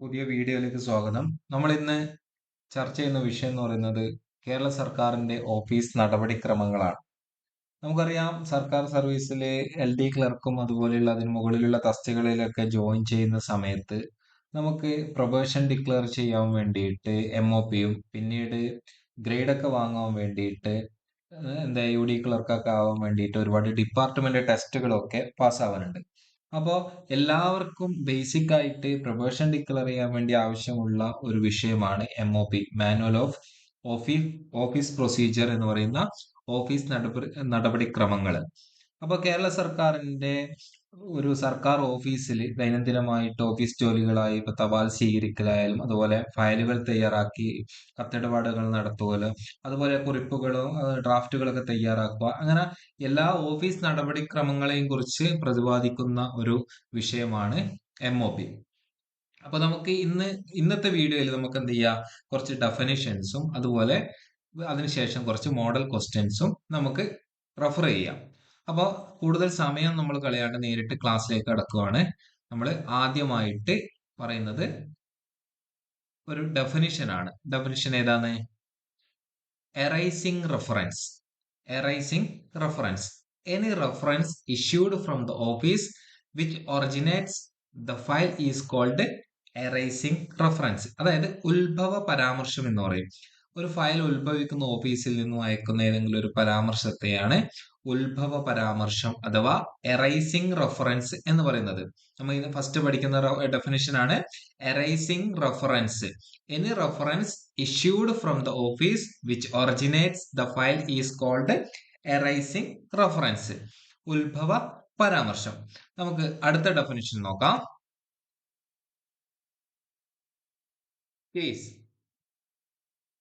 പുതിയ വീഡിയോയിലേക്ക് സ്വാഗതം. നമ്മൾ ഇന്ന് ചർച്ച ചെയ്യുന്ന വിഷയം എന്ന് പറയുന്നത് കേരള സർക്കാരിന്റെ ഓഫീസ് നടപടിക്രമങ്ങളാണ്. നമുക്കറിയാം സർക്കാർ സർവീസിൽ എൽ ഡി ക്ലർക്കും അതുപോലെയുള്ള അതിന് മുകളിലുള്ള തസ്തികളിലൊക്കെ ജോയിൻ ചെയ്യുന്ന സമയത്ത് നമുക്ക് പ്രൊബേഷൻ ഡിക്ലെയർ ചെയ്യാൻ വേണ്ടിയിട്ട് എം ഒ പിയും പിന്നീട് ഗ്രേഡൊക്കെ വാങ്ങാൻ വേണ്ടിയിട്ട് എന്താ യു ഡി ക്ലർക്കൊക്കെ ആവാൻ വേണ്ടിയിട്ട് ഒരുപാട് ഡിപ്പാർട്ട്മെന്റ് ടെസ്റ്റുകളൊക്കെ പാസ്സാവാനുണ്ട്. അപ്പോൾ എല്ലാവർക്കും ബേസിക് ആയിട്ട് പ്രൊബേഷൻ ഡിക്ലെയർ ചെയ്യാൻ വേണ്ടി ആവശ്യമുള്ള ഒരു വിഷയമാണ് M O P manual of office office procedure എന്ന് പറയുന്ന ഓഫീസ് നടപടി നടപടിക്രമങ്ങൾ അപ്പോൾ കേരള സർക്കാരിന്റെ ഒരു സർക്കാർ ഓഫീസിൽ ദൈനംദിനമായിട്ട് ഓഫീസ് ജോലികളായി ഇപ്പൊ തപാൽ സ്വീകരിക്കലായാലും അതുപോലെ ഫയലുകൾ തയ്യാറാക്കി കത്തിടപാടുകൾ നടത്തുകയും അതുപോലെ കുറിപ്പുകളും ഡ്രാഫ്റ്റുകളൊക്കെ തയ്യാറാക്കുക അങ്ങനെ എല്ലാ ഓഫീസ് നടപടിക്രമങ്ങളെയും കുറിച്ച് പ്രതിപാദിക്കുന്ന ഒരു വിഷയമാണ് എം ഒ പി അപ്പൊ നമുക്ക് ഇന്ന് ഇന്നത്തെ വീഡിയോയിൽ നമുക്ക് എന്ത് ചെയ്യാം? കുറച്ച് ഡെഫിനിഷൻസും അതുപോലെ അതിനുശേഷം കുറച്ച് മോഡൽ ക്വസ്റ്റ്യൻസും നമുക്ക് റെഫർ ചെയ്യാം. അപ്പോൾ കൂടുതൽ സമയം നമ്മൾ കളയാണ്ട് നേരിട്ട് ക്ലാസ്സിലേക്ക് കടക്കുവാണ്. നമ്മൾ ആദ്യമായിട്ട് പറയുന്നത് ഒരു ഡെഫിനിഷൻ ആണ്. ഡെഫിനിഷൻ ഏതാണ്? Arising reference arising reference any reference issued from the office which originates the file is called arising reference അതായത് ഉത്ഭവ പരാമർശം എന്ന് പറയും. ഒരു ഫയൽ ഉത്ഭവിക്കുന്ന ഓഫീസിൽ നിന്നും അയക്കുന്ന ഏതെങ്കിലും ഒരു പരാമർശത്തെയാണ് ഉത്ഭവ പരാമർശം അഥവാ എറൈസിംഗ് റെഫറൻസ് എന്ന് പറയുന്നത്. നമ്മൾ ഇത് ഫസ്റ്റ് പഠിക്കുന്ന ഡെഫിനിഷൻ ആണ് arising reference any reference issued from the office which originates the file is called arising reference ഉത്ഭവ പരാമർശം. നമുക്ക് അടുത്ത ഡെഫിനിഷൻ നോക്കാം. കേസ്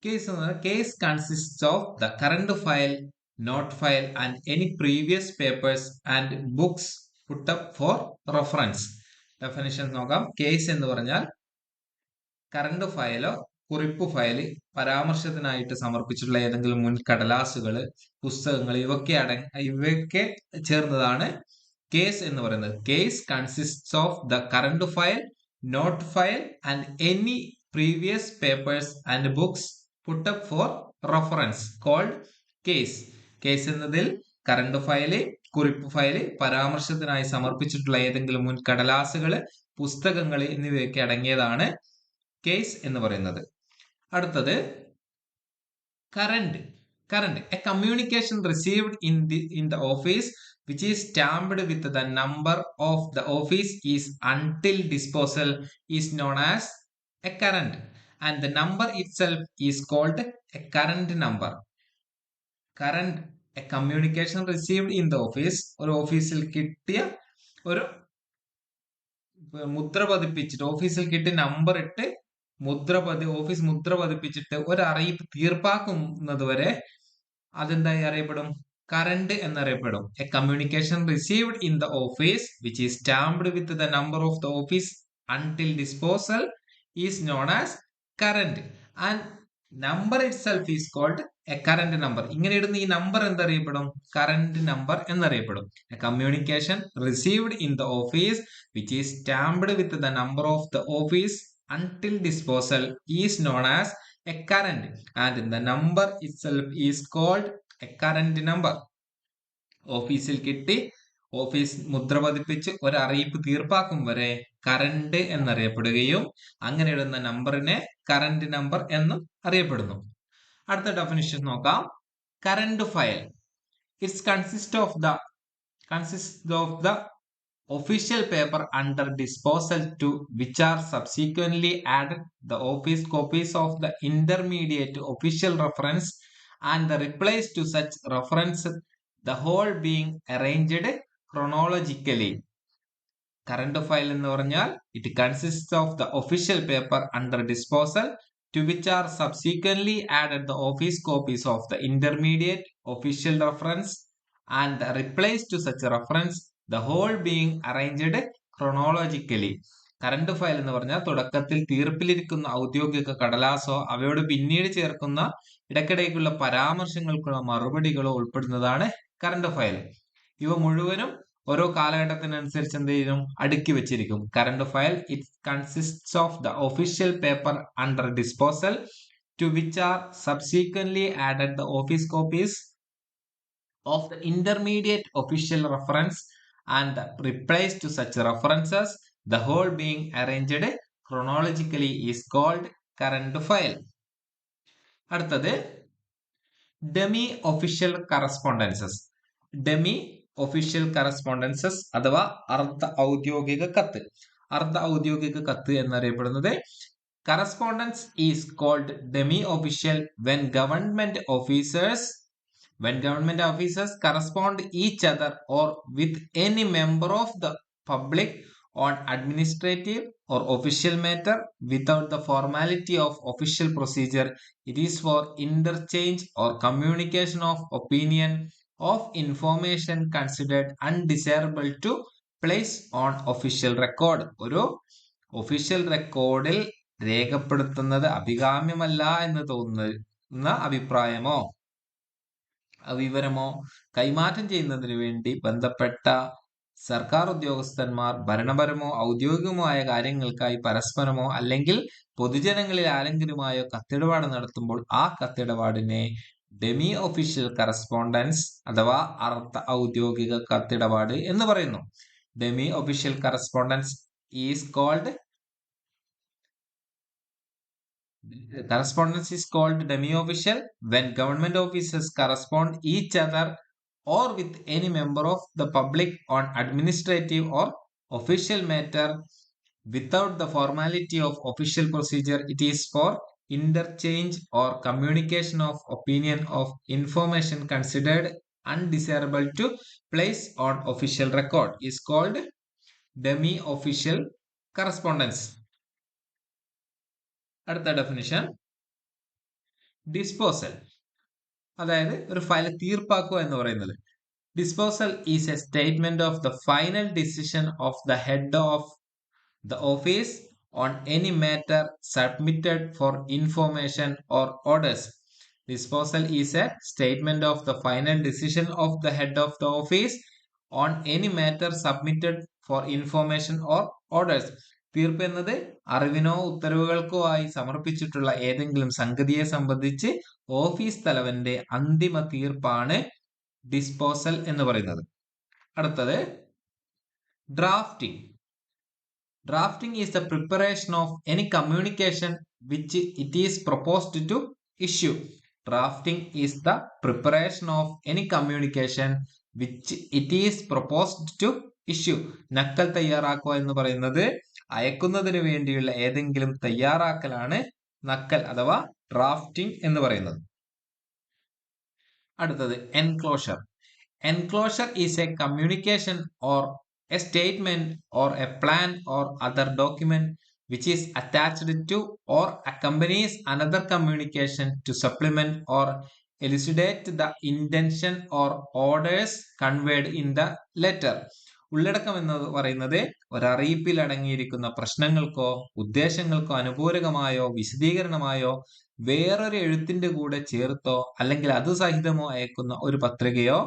കേസ് എന്ന് പറഞ്ഞാൽ case consist of the current file note file and any previous papers and books put up for reference definition നോക്കാം. Case എന്ന് പറഞ്ഞാൽ current ഫയലോ കുറിപ്പ് ഫയൽ പരാമർശത്തിനായിട്ട് സമർപ്പിച്ചിട്ടുള്ള ഏതെങ്കിലും മുൻ കടലാസുകൾ പുസ്തകങ്ങൾ ഇവയൊക്കെ അടങ്ങ ഇവയൊക്കെ ചേർന്നതാണ് കേസ് എന്ന് പറയുന്നത്. Case consist of the current file note file and any previous papers and books put up for reference called case case എന്നതിൽ കറണ്ട് ഫയൽ കുറിപ്പ് ഫയൽ പരാമർശത്തിനായി സമർപ്പിച്ചിട്ടുള്ള ഏതെങ്കിലും മുൻ കടലാസുകൾ പുസ്തകങ്ങൾ എന്നിവയൊക്കെ അടങ്ങിയതാണ് കേസ് എന്ന് പറയുന്നത്. അടുത്തത് current current a communication received in the in the office which is stamped with the number of the office is until disposal is known as a current. And the number itself is called a current number. A communication received in the office ഒരു ഓഫീസിൽ കിട്ടിയ ഒരു മുദ്ര പതിപ്പിച്ചിട്ട് ഓഫീസിൽ കിട്ടിയ number ഇട്ട് മുദ്ര പതി ഓഫീസ് മുദ്ര പതിപ്പിച്ചിട്ട് ഒരു അറിയിപ്പ് തീർപ്പാക്കുന്നത് വരെ അതെന്തായി അറിയപ്പെടും? Current എന്നറിയപ്പെടും. A communication received in the office which is stamped with the number of the office until disposal is known as current and number itself is called current number ഇങ്ങനെ ഇടുന്ന ഈ നമ്പർ എന്തറിയപ്പെടും? Current number എന്നറിയപ്പെടും. Communication received in the office which is stamped with the number of the office until disposal is known as a current and the number itself is called a current number ഓഫീസിൽ കിട്ടി. Office മുദ്ര പതിപ്പിച്ച് ഒരു അറിയിപ്പ് തീർപ്പാക്കും വരെ current എന്നറിയപ്പെടുകയും അങ്ങനെ ഇടുന്ന നമ്പറിനെ current number എന്നും അറിയപ്പെടുന്നു. അടുത്ത ഡെഫിനിഷൻ നോക്കാം current file it's consist of the consist of the official paper under disposal to which are subsequently added the office copies of the intermediate official reference and the replies to such reference the whole being arranged chronologically current file എന്ന് പറഞ്ഞാൽ it consist of the official paper under disposal to which are subsequently added the office copies of the intermediate official reference and replaced to such a reference, the whole being arranged chronologically. Current file എന്ന് പറഞ്ഞാൽ തുടക്കത്തിൽ തീർപ്പിലിരിക്കുന്ന ഔദ്യോഗിക കടലാസോ അവയോട് പിന്നീട് ചേർക്കുന്ന ഇടയ്ക്കിടയ്ക്കുള്ള പരാമർശങ്ങൾക്കുള്ള മറുപടികളോ ഉൾപ്പെടുന്നതാണ് current file ഇവ മുഴുവനും ഓരോ കാലഘട്ടത്തിനനുസരിച്ച് എന്ത് ചെയ്യും? അടുക്കി വെച്ചിരിക്കും. Current file it consist of the official paper under disposal to which are subsequently added the office copies of the intermediate official reference and replies to such references the whole being arranged chronologically is called current file അടുത്തത് demi official correspondences demi official correspondences അഥവാ അർദ്ധ ഔദ്യോഗിക കത്ത് അർദ്ധ ഔദ്യോഗിക കത്ത് എന്നറിയപ്പെടുന്നത് correspondence is called demi official when government officers when government officers correspond each other or with any member of the public on administrative or official matter without the formality of official procedure. It is for interchange or communication of opinion of information considered undesirable to place on official record. ഒരു official റെക്കോർഡിൽ രേഖപ്പെടുത്തുന്നത് അഭികാമ്യമല്ല എന്ന് തോന്നുന്ന അഭിപ്രായമോ വിവരമോ കൈമാറ്റം ചെയ്യുന്നതിന് വേണ്ടി ബന്ധപ്പെട്ട സർക്കാർ ഉദ്യോഗസ്ഥന്മാർ ഭരണപരമോ ഔദ്യോഗികമോ ആയ കാര്യങ്ങൾക്കായി പരസ്പരമോ അല്ലെങ്കിൽ പൊതുജനങ്ങളിൽ ആരെങ്കിലുമായോ കത്തിടപാട് നടത്തുമ്പോൾ ആ കത്തിടപാടിനെ ഡെമി ഒഫീഷ്യൽ കറസ്പോണ്ടൻസ് അഥവാ അർദ്ധ ഔദ്യോഗിക കത്തിടപാട് എന്ന് പറയുന്നു demi official correspondence is called correspondence is called demi-official when government officers correspond each other or with any member of the public on administrative or official matter without the formality of official procedure it is for interchange or communication of opinion of information considered undesirable to place on official record is called demi-official correspondence അടുത്ത definition disposal അതായത് ഒരു file തീർപ്പാക്കുക എന്ന് പറയുന്നത് disposal is a statement of the final decision of the head of the office on any matter submitted for information or orders disposal is a statement of the final decision of the head of the office on any matter submitted for information or orders തീർപ്പ് എന്നത് അറിവിനോ ഉത്തരവുകൾക്കോ ആയി സമർപ്പിച്ചിട്ടുള്ള ഏതെങ്കിലും സംഗതിയെ സംബന്ധിച്ച് office തലവന്റെ അന്തിമ തീർപ്പാണ് disposal എന്ന് പറയുന്നത്. അടുത്തത് drafting drafting is the preparation of any communication which it is proposed to issue drafting is the preparation of any communication which it is proposed to issue നക്കൽ തയ്യാറാക്കുക എന്ന് പറയുന്നത് അയക്കുന്നതിന് വേണ്ടിയുള്ള ഏതെങ്കിലും തയ്യാറാക്കലാണ് നക്കൽ അഥവാ ഡ്രാഫ്റ്റിംഗ് എന്ന് പറയുന്നത്. അടുത്തത് enclosure enclosure is a communication or a statement or a plan or other document which is attached to or accompanies another communication to supplement or elucidate the intention or orders conveyed in the letter ഉള്ളടക്കം എന്ന് പറയുന്നത് ഒരറിയിപ്പിൽ അടങ്ങിയിരിക്കുന്ന പ്രശ്നങ്ങൾക്കോ ഉദ്ദേശങ്ങൾക്കോ അനുപൂരകമായോ വിശദീകരണമായോ വേറൊരു എഴുത്തിന്റെ കൂടെ ചേർത്തോ അല്ലെങ്കിൽ അത് സഹിതമോ അയക്കുന്ന ഒരു പത്രികയോ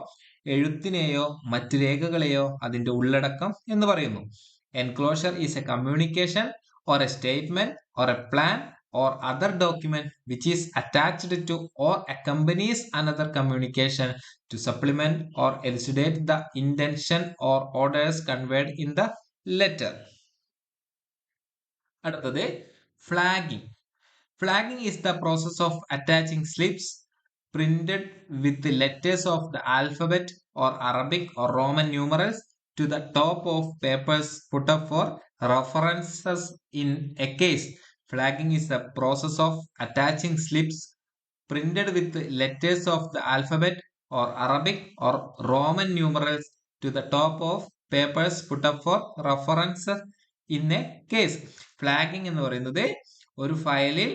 എഴുത്തിനെയോ മറ്റു രേഖകളെയോ അതിന്റെ ഉള്ളടക്കം എന്ന് പറയുന്നു enclosure is a communication or a statement or a plan or other document which is attached to or accompanies another communication to supplement or elucidate the intention or orders conveyed in the letter. അടുത്തത് flagging ഫ്ലാഗിംഗ് is the process of attaching slips printed with the letters of the alphabet or Arabic or Roman numerals to the top of papers put up for references in a case. Flagging is the process of attaching slips printed with the letters of the alphabet or Arabic or Roman numerals to the top of papers put up for references in a case. Flagging എന്ന് പറയുന്നത് ഒരു ഫയലിൽ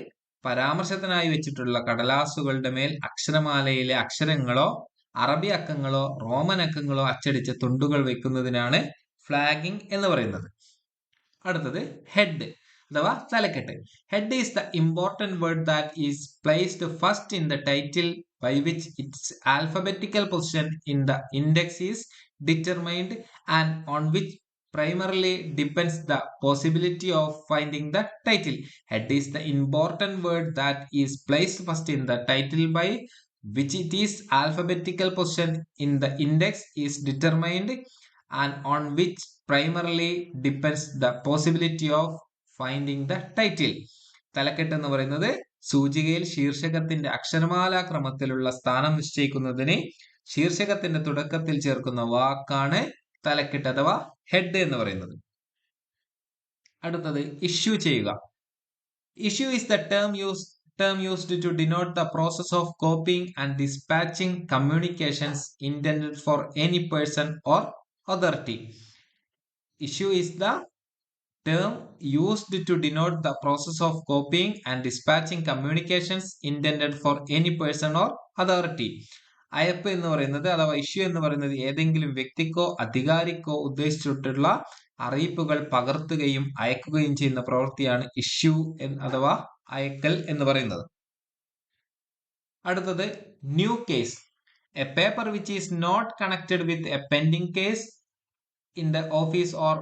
പരാമർശത്തിനായി വെച്ചിട്ടുള്ള കടലാസുകളുടെ മേൽ അക്ഷരമാലയിലെ അക്ഷരങ്ങളോ അറബി അക്കങ്ങളോ Roman അക്കങ്ങളോ അച്ചടിച്ച തുണ്ടുകൾ വെക്കുന്നതിനാണ് ഫ്ലാഗിംഗ് എന്ന് പറയുന്നത്. അടുത്തത് ഹെഡ് അഥവാ തലക്കെട്ട്. Head is the important word that is placed first in the title by which its alphabetical position in the index is determined and on which primarily depends the possibility of finding the title. Head is the important word that is placed first in the title by which it is alphabetical position in the index is determined and on which primarily depends the possibility of finding the title. തലക്കെട്ട് എന്ന് പറയുന്നത് സൂചികയിൽ ശീർഷകത്തിന്റെ അക്ഷരമാലാ ക്രമത്തിലുള്ള സ്ഥാനം നിശ്ചയിക്കുന്നതിന് ശീർഷകത്തിന്റെ തുടക്കത്തിൽ ചേർക്കുന്ന വാക്കാണ് തലക്കെട്ട് അഥവാ head എന്ന് പറയുന്നത് അടുത്തത് ഇഷ്യൂ ചെയ്യുക issue is the term use term used to denote the process of copying and dispatching communications intended for any person or authority. Issue is the term used to denote the process of copying and dispatching communications intended for any person or authority. അയപ്പ് എന്ന് പറയുന്നത് അഥവാ issue എന്ന് പറയുന്നത് ഏതെങ്കിലും വ്യക്തിക്കോ അധികാരിക്കോ ഉദ്ദേശിച്ചിട്ടുള്ള അറിയിപ്പുകൾ പകർത്തുകയും അയക്കുകയും ചെയ്യുന്ന പ്രവൃത്തിയാണ് ഇഷ്യൂ അഥവാ അയക്കൽ എന്ന് പറയുന്നത്. അടുത്തത് new case a paper which is not connected with a pending case in the office or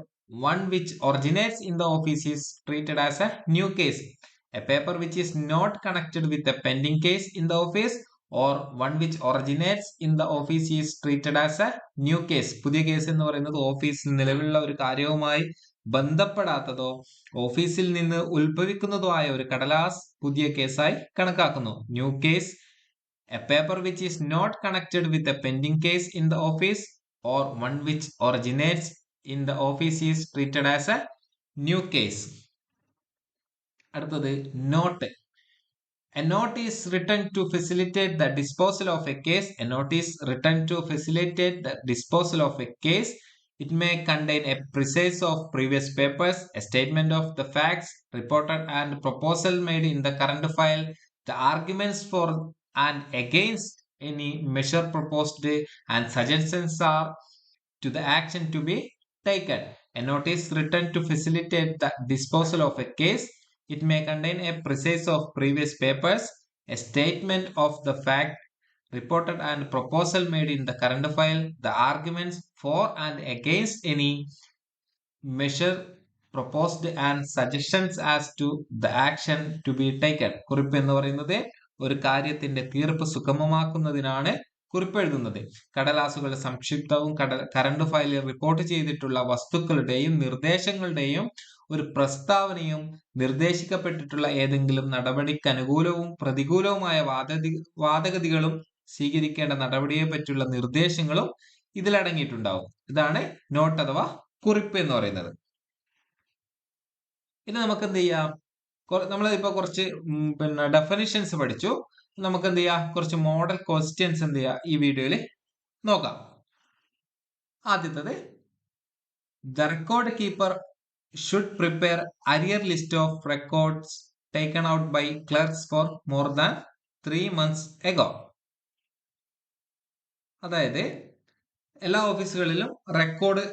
one which originates in the office is treated as a new case a paper which is not connected with a pending case in the office or one which originates in the office is treated as a new case പുതിയ case എന്ന് പറയുന്നത് ഓഫീസിൽ നിലവിലുള്ള ഒരു കാര്യവുമായി ബന്ധപ്പെടാത്തതോ ഓഫീസിൽ നിന്ന് ഉത്ഭവിക്കുന്നതോ ആയ ഒരു കടലാസ് പുതിയ കേസായി കണക്കാക്കുന്നു. New case a paper which is not connected with a pending case in the office or one which originates in the office is treated as a new case അടുത്തത് note A note is written to facilitate the disposal of a case. A note is written to facilitate the disposal of a case. It may contain a precis of previous papers, a statement of the facts reported and proposal made in the current file, the arguments for and against any measure proposed and suggestions are to the action to be taken. A note is written to facilitate the disposal of a case. It may contain a precise of previous papers, a statement of the fact reported and proposal made in the current file, the arguments for and against any measure proposed and suggestions as to the action to be taken. കുറിപ്പ് എന്ന് പറയുന്നത് ഒരു കാര്യത്തിന്റെ തീർപ്പ് സുഗമമാക്കുന്നതിനാണ് കുറിപ്പ് എഴുതുന്നത് കടലാസുകൾ സംക്ഷിപ്തവും കട current ഫയലിൽ റിപ്പോർട്ട് ചെയ്തിട്ടുള്ള വസ്തുക്കളുടെയും നിർദ്ദേശങ്ങളുടെയും ഒരു പ്രസ്താവനയും നിർദ്ദേശിക്കപ്പെട്ടിട്ടുള്ള ഏതെങ്കിലും നടപടിക്ക് അനുകൂലവും പ്രതികൂലവുമായ വാദതി വാദഗതികളും സ്വീകരിക്കേണ്ട നടപടിയെ പറ്റിയുള്ള നിർദ്ദേശങ്ങളും ഇതിലടങ്ങിയിട്ടുണ്ടാവും. ഇതാണ് നോട്ട് അഥവാ കുറിപ്പ് എന്ന് പറയുന്നത്. ഇനി നമുക്ക് എന്ത് ചെയ്യാം? നമ്മൾ ഇപ്പൊ കുറച്ച് പിന്നെ ഡെഫിനിഷൻസ് പഠിച്ചു. നമുക്ക് എന്ത് ചെയ്യാം കുറച്ച് മോഡൽ ക്വസ്റ്റ്യൻസ് എന്ത് ചെയ്യാം? ഈ വീഡിയോയിൽ നോക്കാം. ആദ്യത്തത് the record keeper should prepare arrear list of records taken out by clerks for more than three months ago അതായത് എല്ലാ ഓഫീസുകളിലും record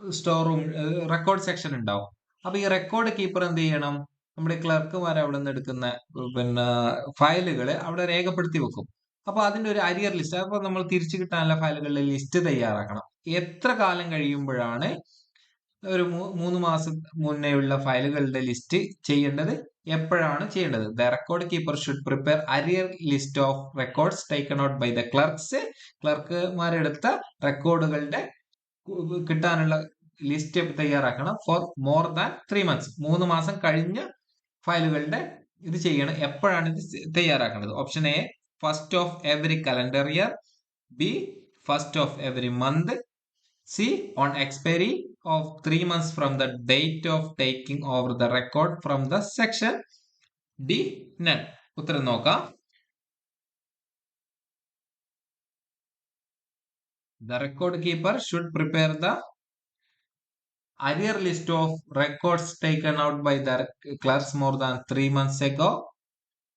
store room record section ഉണ്ടാവും. അപ്പൊ ഈ റെക്കോർഡ് കീപ്പർ എന്ത് ചെയ്യണം? നമ്മുടെ ക്ലർക്കുമാർ അവിടെ നിന്ന് എടുക്കുന്ന പിന്നെ ഫയലുകൾ അവിടെ രേഖപ്പെടുത്തി വെക്കും. അപ്പൊ അതിന്റെ ഒരു അരിയർ ലിസ്റ്റ് അപ്പൊ നമ്മൾ തിരിച്ചു കിട്ടാനുള്ള ഫയലുകളുടെ ലിസ്റ്റ് തയ്യാറാക്കണം. എത്ര കാലം കഴിയുമ്പോഴാണ് ഒരു മൂന്ന് മാസം മുന്നേ ഉള്ള ഫയലുകളുടെ ലിസ്റ്റ് ചെയ്യേണ്ടത് എപ്പോഴാണ് ചെയ്യേണ്ടത്? The record keeper should prepare arrear list of records taken out by the clerks ക്ലർക്കുമാരെടുത്ത റെക്കോർഡുകളുടെ കിട്ടാനുള്ള ലിസ്റ്റ് തയ്യാറാക്കണം for more than three months മൂന്ന് മാസം കഴിഞ്ഞ ഫയലുകളുടെ ഇത് ചെയ്യണം. എപ്പോഴാണ് ഇത് തയ്യാറാക്കേണ്ടത് option A first of every calendar year B first of every month C on expiry of three months from the date of taking over the record from the section D none ഉത്തരം നോക്കാം. The record keeper should prepare the arrear list of records taken out by the clerks more than three months ago.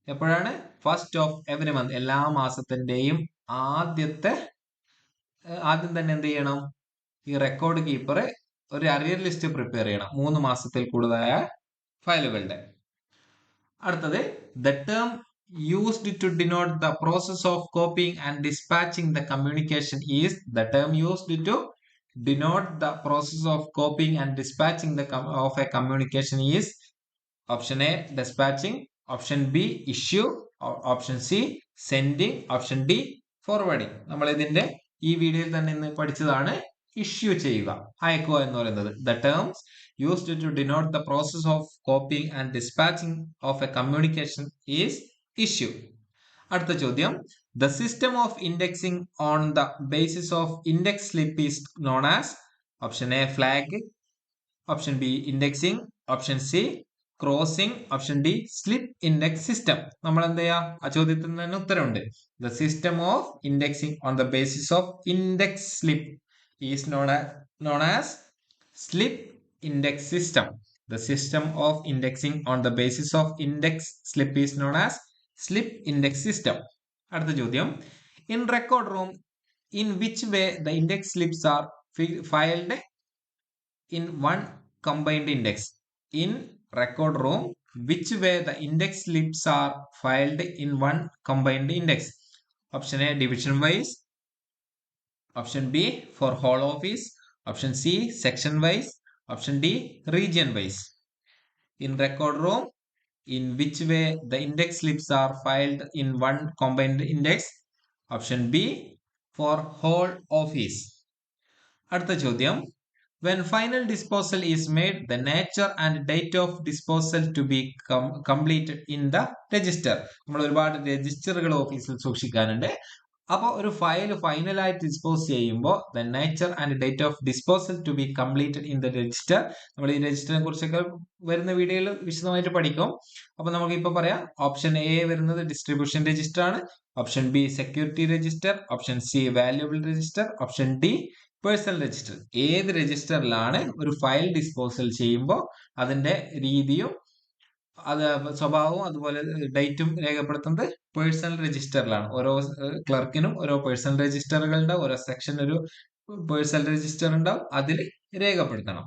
എപ്പോഴാണ്? First of every month എല്ലാ മാസത്തിന്റെയും ആദ്യത്തെ ആദ്യം തന്നെ എന്ത് ചെയ്യണം? ഈ റെക്കോർഡ് കീപ്പറ് ഒരു അറിയർ ലിസ്റ്റ് പ്രിപ്പയർ ചെയ്യണം. മൂന്ന് മാസത്തിൽ കൂടുതലായ ഫയലുകളുടെ അടുത്തത് the term used to denote the process of copying and dispatching the communication is the term used to denote the process of copying and dispatching the of a communication is option A dispatching option B issue option C sending option D forwarding നമ്മൾ ഇതിന്റെ ഈ വീഡിയോയിൽ തന്നെ ഇന്ന് പഠിച്ചതാണ് issue ചെയ്യുക. അയക്കുക എന്ന് പറയുന്നത് the terms used to denote the process of copying and dispatching of a communication is issue അടുത്ത ചോദ്യം. The system of indexing on the basis of index slip is known as option A flag option B indexing option C crossing option D slip index system നമ്മൾ എന്ത് ചെയ്യാ? ആ ചോദ്യത്തിന് തന്നെ ഉത്തരമുണ്ട്. The system of indexing on the basis of index slip is known known as slip index system the system of indexing on the basis of index slip is known as slip index system അടുത്ത ചോദ്യം in record room in which way the index slips are filed in one combined index in record room which way the index slips are filed in one combined index option a division wise option B for whole office option C section wise option D region wise in record room in which way the index slips are filed in one combined index option B for whole office അടുത്ത ചോദ്യം. When final disposal is made the nature and date of disposal to be completed in the register നമ്മൾ ഒരുപാട് രജിസ്റ്ററുകൾ ഓഫീസിൽ സൂക്ഷിക്കാനുണ്ട്. അപ്പോൾ ഒരു file ഫൈനലായിട്ട് dispose ചെയ്യുമ്പോൾ the nature and date of disposal to be completed in the register നമ്മൾ ഈ രജിസ്റ്ററിനെ കുറിച്ചൊക്കെ വരുന്ന വീഡിയോയിൽ വിശദമായിട്ട് പഠിക്കും. അപ്പോൾ നമുക്ക് ഇപ്പോൾ പറയാം. ഓപ്ഷൻ എ വരുന്നത് ഡിസ്ട്രിബ്യൂഷൻ രജിസ്റ്റർ ആണ്. Option B security register option C valuable register option D personal register ഏത് രജിസ്റ്ററിലാണ് ഒരു ഫയൽ ഡിസ്പോസൽ ചെയ്യുമ്പോൾ അതിന്റെ രീതിയും അത് സ്വഭാവവും അതുപോലെ ഡേറ്റും രേഖപ്പെടുത്തുന്നത് പേഴ്സണൽ രജിസ്റ്ററിലാണ്. ഓരോ ക്ലർക്കിനും ഓരോ പേഴ്സണൽ രജിസ്റ്ററുകൾ ഉണ്ടാവും ഓരോ സെക്ഷൻ ഒരു പേഴ്സണൽ രജിസ്റ്റർ ഉണ്ടാവും. അതിൽ രേഖപ്പെടുത്തണം.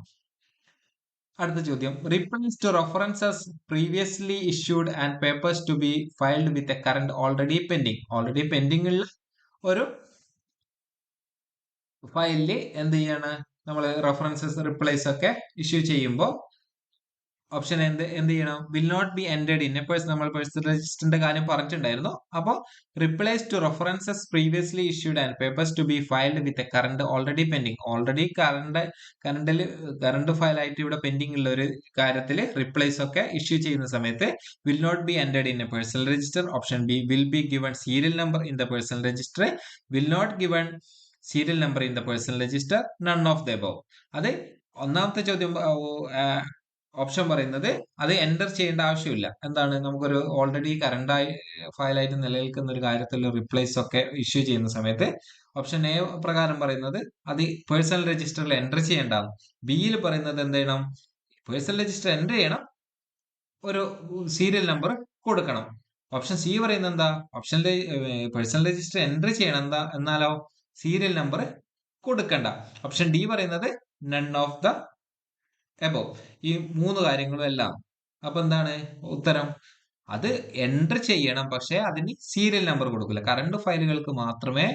അടുത്ത ചോദ്യം. Replies to references previously issued and papers to be filed with a current already pending already പെൻഡിങ്ങിൽ ഒരു ഫയലിൽ എന്ത് ചെയ്യാണ്? നമ്മൾ റെഫറൻസസ് റിപ്ലൈസ് ഒക്കെ ഇഷ്യൂ ചെയ്യുമ്പോൾ ഓപ്ഷൻ എന്ത് എന്ത് ചെയ്യണം? Will not be end in എപ്പോഴും നമ്മൾ പേഴ്സണൽ രജിസ്റ്ററിന്റെ കാര്യം പറഞ്ഞിട്ടുണ്ടായിരുന്നു. അപ്പോൾ replies to references previously issued and papers to be filed with a current already pending already current കറണ്ടിൽ current file ആയിട്ട് ഇവിടെ പെൻഡിങ് ഉള്ള ഒരു കാര്യത്തിൽ റിപ്ലേസ് ഒക്കെ ഇഷ്യൂ ചെയ്യുന്ന സമയത്ത് will not be end in a personal register option B will be given serial number in the personal register will not given serial number in the personal register none of the above അത് ഒന്നാമത്തെ ചോദ്യം option പറയുന്നത് അത് enter ചെയ്യേണ്ട ആവശ്യമില്ല. എന്താണ്? നമുക്കൊരു already കറണ്ടായി ഫയലായിട്ട് നിലനിൽക്കുന്ന ഒരു കാര്യത്തിൽ റിപ്ലേസ് ഒക്കെ ഇഷ്യൂ ചെയ്യുന്ന സമയത്ത് ഓപ്ഷൻ എ പ്രകാരം പറയുന്നത് അത് പേഴ്സണൽ രജിസ്റ്ററിൽ എന്റർ ചെയ്യേണ്ടതാണ് ബിയിൽ പറയുന്നത് എന്ത് ചെയ്യണം? പേഴ്സണൽ രജിസ്റ്റർ എന്റർ ചെയ്യണം. ഒരു സീരിയൽ നമ്പർ കൊടുക്കണം. ഓപ്ഷൻ സി പറയുന്നത് എന്താ? ഓപ്ഷൻ പേഴ്സണൽ രജിസ്റ്റർ എന്റർ ചെയ്യണം. എന്താ? എന്നാലോ സീരിയൽ നമ്പർ കൊടുക്കണ്ട. ഓപ്ഷൻ ഡി പറയുന്നത് നൺ ഓഫ് ദ എബോ ഈ മൂന്ന് കാര്യങ്ങളും എല്ലാം അപ്പൊ എന്താണ് ഉത്തരം? അത് എന്റർ ചെയ്യണം പക്ഷെ അതിന് സീരിയൽ നമ്പർ കൊടുക്കില്ല. കറണ്ട് ഫയലുകൾക്ക് മാത്രമേ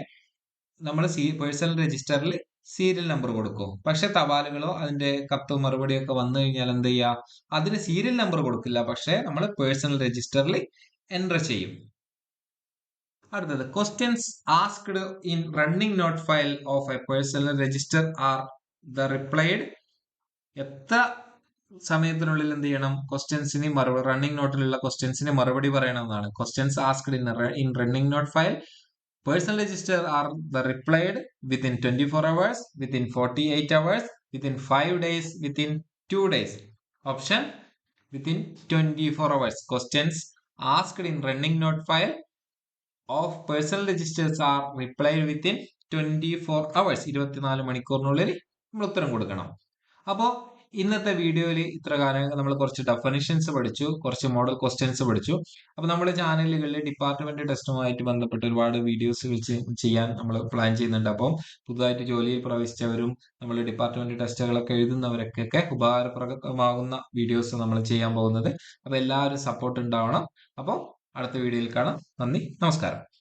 നമ്മൾ സീ പേഴ്സണൽ രജിസ്റ്ററിൽ സീരിയൽ നമ്പർ കൊടുക്കും. പക്ഷെ തപാലുകളോ അതിന്റെ കത്തോ മറുപടിയോ ഒക്കെ വന്നു കഴിഞ്ഞാൽ എന്ത് ചെയ്യുക അതിന് സീരിയൽ നമ്പർ കൊടുക്കില്ല പക്ഷെ നമ്മൾ പേഴ്സണൽ രജിസ്റ്ററിൽ എന്റർ ചെയ്യും. അടുത്തത്. Questions asked in running note file of a personal register are the replied എത്ര സമയത്തിനുള്ളിൽ എന്ത് ചെയ്യണം? ക്വസ്റ്റ്യൻസിന് മറുപടി റണ്ണിംഗ് നോട്ടിലുള്ള ക്വസ്റ്റ്യൻസിന് മറുപടി പറയണമെന്നാണ്. Questions asked in in running note file personal register are the replied within twenty four hours within forty eight hours within five days within two days option within twenty four hours questions asked in running note file of personal registers are replied within twenty four hours ഇരുപത്തിനാല് മണിക്കൂറിനുള്ളിൽ നമ്മൾ ഉത്തരം കൊടുക്കണം. അപ്പോൾ ഇന്നത്തെ വീഡിയോയിൽ ഇത്ര കാലം നമ്മൾ കുറച്ച് ഡെഫനിഷൻസ് പഠിച്ചു കുറച്ച് മോഡൽ ക്വസ്റ്റ്യൻസ് പഠിച്ചു. അപ്പോൾ നമ്മുടെ ചാനലുകളിൽ ഡിപ്പാർട്ട്മെന്റ് ടെസ്റ്റുമായിട്ട് ബന്ധപ്പെട്ട് ഒരുപാട് വീഡിയോസ് ചെയ്യാൻ നമ്മൾ പ്ലാൻ ചെയ്യുന്നുണ്ട്. അപ്പം പുതുതായിട്ട് ജോലിയിൽ പ്രവേശിച്ചവരും നമ്മൾ ഡിപ്പാർട്ട്മെന്റ് ടെസ്റ്റുകളൊക്കെ എഴുതുന്നവരൊക്കെ ഉപകാരപ്രദമാകുന്ന വീഡിയോസ് നമ്മൾ ചെയ്യാൻ പോകുന്നത്. അപ്പോൾ എല്ലാവരും സപ്പോർട്ട് ഉണ്ടാവണം. അപ്പോൾ അടുത്ത വീഡിയോയിൽ കാണാം. നന്ദി. നമസ്കാരം.